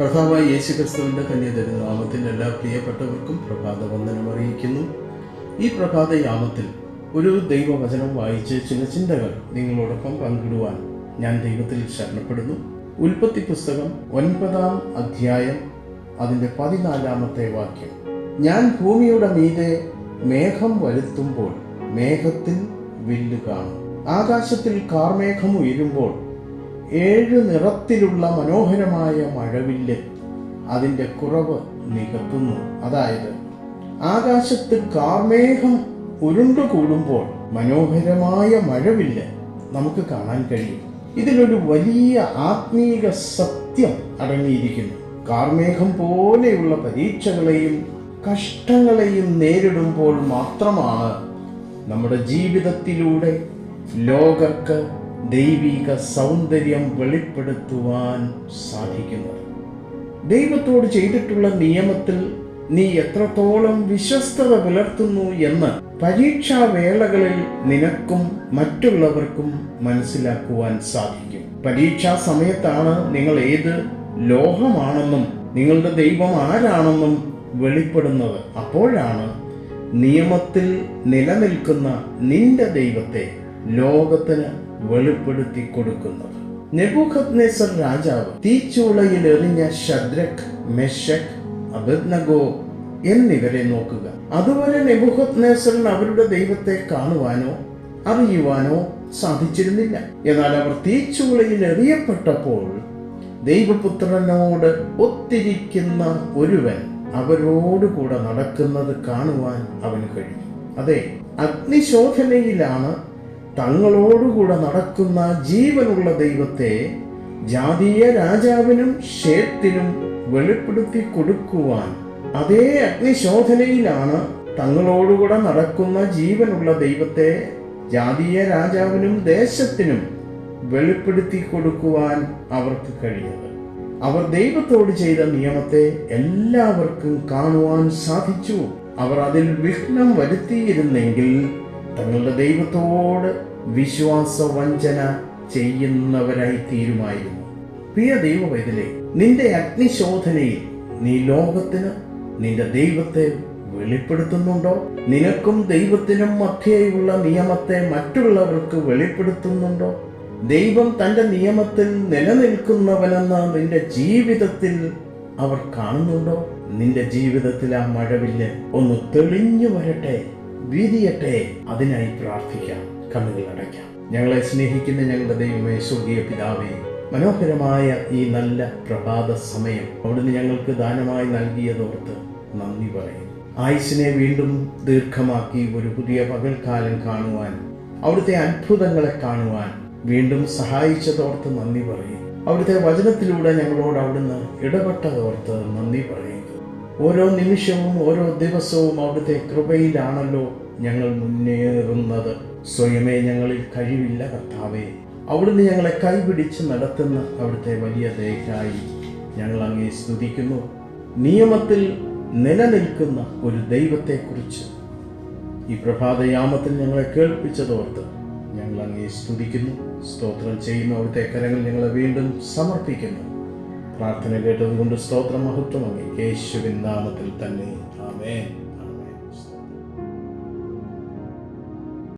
കർത്താവായ യേശു ക്രിസ്തുവിന്റെ തന്നെ നാമത്തിൽ എല്ലാ പ്രിയപ്പെട്ടവർക്കും പ്രഭാത വന്ദനം അറിയിക്കുന്നു. ഈ പ്രഭാത യാമത്തിൽ ഒരു ദൈവവചനം വായിച്ച് ചില ചിന്തകൾ നിങ്ങളോടൊപ്പം പങ്കിടുവാൻ ഞാൻ ദൈവത്തിൽ ശരണപ്പെടുന്നു. ഉൽപ്പത്തി പുസ്തകം ഒൻപതാം അധ്യായം അതിന്റെ പതിനാലാമത്തെ വാക്യം. ഞാൻ ഭൂമിയുടെ മീതെ മേഘം വരുത്തുമ്പോൾ മേഘത്തിൽ വില്ല് കാണും ആകാശത്തിൽ കാർമേഘം ഉയരുമ്പോൾ ഏഴ് നിറത്തിലുള്ള മനോഹരമായ മഴവില്ല് അതിന്റെ കുറവ് നികത്തുന്നു. അതായത് ആകാശത്ത് കാർമേഘം ഉരുണ്ടുകൂടുമ്പോൾ മനോഹരമായ മഴവില്ല് നമുക്ക് കാണാൻ കഴിയും. ഇതിലൊരു വലിയ ആത്മീക സത്യം അടങ്ങിയിരിക്കുന്നു. കാർമേഘം പോലെയുള്ള പരീക്ഷകളെയും കഷ്ടങ്ങളെയും നേരിടുമ്പോൾ മാത്രമാണ് നമ്മുടെ ജീവിതത്തിലൂടെ ലോകർക്ക് ദൈവിക സൗന്ദര്യം വെളിപ്പെടുത്തുവാൻ സാധിക്കുന്നത് ദൈവത്തോട് ചെയ്തിട്ടുള്ള നിയമത്തിൽ നീ എത്രത്തോളം വിശ്വസ്തത പുലർത്തുന്നു എന്ന് പരീക്ഷാവേളകളിൽ നിനക്കും മറ്റുള്ളവർക്കും മനസ്സിലാക്കുവാൻ സാധിക്കും. പരീക്ഷാ സമയത്താണ് നിങ്ങൾ ഏത് ലോഹമാണെന്നും നിങ്ങളുടെ ദൈവം ആരാണെന്നും വെളിപ്പെടുന്നത്. അപ്പോഴാണ് നിയമത്തിൽ നിലനിൽക്കുന്ന നിന്റെ ദൈവത്തെ ലോകത്തിന് വെളിപ്പെടുത്തി കൊടുക്കുന്നത് നെബുഖദ്നേസർ രാജാവ് തീച്ചൂളയിൽ എറിഞ്ഞ ഷദ്രക് മെഷക് അബദ്നഗോ എന്നിവരെ നോക്കുക. അതുവരെ നെബുഹദ്നേസറിന് അവരുടെ ദൈവത്തെ കാണുവാനോ അറിയുവാനോ സാധിച്ചിരുന്നില്ല. എന്നാൽ അവർ തീച്ചൂളയിൽ എറിയപ്പെട്ടപ്പോൾ ദൈവപുത്രനോട് ഒത്തിരിക്കുന്ന ഒരുവൻ അവരോടുകൂടെ നടക്കുന്നത് കാണുവാൻ അവന് കഴിഞ്ഞു. അതെ അഗ്നിശോധനയിലാണ് തങ്ങളോടുകൂടെ നടക്കുന്ന ജീവനുള്ള ദൈവത്തെ ജാതീയ രാജാവിനും ഷേത്തിനും വെളിപ്പെടുത്തി കൊടുക്കുവാൻ അതേ അഗ്നിശോധനയിലാണ് തങ്ങളോടുകൂടെ നടക്കുന്ന ജീവനുള്ള ദൈവത്തെ ജാതീയ രാജാവിനും ദേശത്തിനും വെളിപ്പെടുത്തി കൊടുക്കുവാൻ അവർക്ക് കഴിയുന്നത്. അവർ ദൈവത്തോട് ചെയ്ത നിയമത്തെ എല്ലാവർക്കും കാണുവാൻ സാധിച്ചു. അവർ അതിൽ വിഘ്നം വരുത്തിയിരുന്നെങ്കിൽ തങ്ങളുടെ ദൈവത്തോട് വിശ്വാസ വഞ്ചന ചെയ്യുന്നവരായി തീരുമായിരുന്നു പ്രിയ ദൈവവേദലെ നിന്റെ അഗ്നിശോധനയിൽ നീ ലോകത്തിന് നിന്റെ ദൈവത്തെ വെളിപ്പെടുത്തുന്നുണ്ടോ? നിനക്കും ദൈവത്തിനും മധ്യേയുള്ള നിയമത്തെ മറ്റുള്ളവർക്ക് വെളിപ്പെടുത്തുന്നുണ്ടോ? ദൈവം തന്റെ നിയമത്തിൽ നിലനിൽക്കുന്നവനെന്ന് നിന്റെ ജീവിതത്തിൽ അവർ കാണുന്നുണ്ടോ? നിന്റെ ജീവിതത്തിൽ ആ മഴവില്ല് ഒന്ന് തെളിഞ്ഞു വരട്ടെ. വീതിയട്ടെ അതിനായി പ്രാർത്ഥിക്കാം കണ്ണുകൾ അടയ്ക്കാം. ഞങ്ങളെ സ്നേഹിക്കുന്ന ഞങ്ങളുടെ ദൈവമേ സ്വർഗീയ പിതാവേ മനോഹരമായ ഈ നല്ല പ്രഭാത സമയം അവിടുന്ന് ഞങ്ങൾക്ക് ദാനമായി നൽകിയതോർത്ത് നന്ദി പറയും ആയുസിനെ വീണ്ടും ദീർഘമാക്കി ഒരു പുതിയ പകൽക്കാലം കാണുവാൻ അവിടുത്തെ അത്ഭുതങ്ങളെ കാണുവാൻ വീണ്ടും സഹായിച്ചതോർത്ത് നന്ദി പറയും അവിടുത്തെ വചനത്തിലൂടെ ഞങ്ങളോട് അവിടുന്ന് ഇടപെട്ടതോർത്ത് നന്ദി പറയുക ഓരോ നിമിഷവും ഓരോ ദിവസവും അവിടുത്തെ കൃപയിലാണല്ലോ ഞങ്ങൾ മുന്നേറുന്നത്. സ്വയമേ ഞങ്ങളിൽ കഴിവില്ല കർത്താവേ. അവിടുന്ന് ഞങ്ങളെ കൈപിടിച്ച് നടത്തുന്ന അവിടുത്തെ വലിയ ദയക്കായി ഞങ്ങൾ അങ്ങേ സ്തുതിക്കുന്നു. നിയമത്തിൽ നിലനിൽക്കുന്ന ഒരു ദൈവത്തെക്കുറിച്ച് ഈ പ്രഭാതയാമത്തിൽ ഞങ്ങളെ കേൾപ്പിച്ചതോർത്ത് ഞങ്ങൾ അങ്ങേ സ്തുതിക്കുന്നു. സ്തോത്രം ചെയ്യുന്ന അവിടുത്തെ കരങ്ങൾ ഞങ്ങളെ വീണ്ടും സമർപ്പിക്കുന്നു. പ്രാർത്ഥന കേട്ടതുകൊണ്ട് സ്തോത്രം മഹത്വം യേശുവിൻ നാമത്തിൽ തന്നെ. ആമേൻ.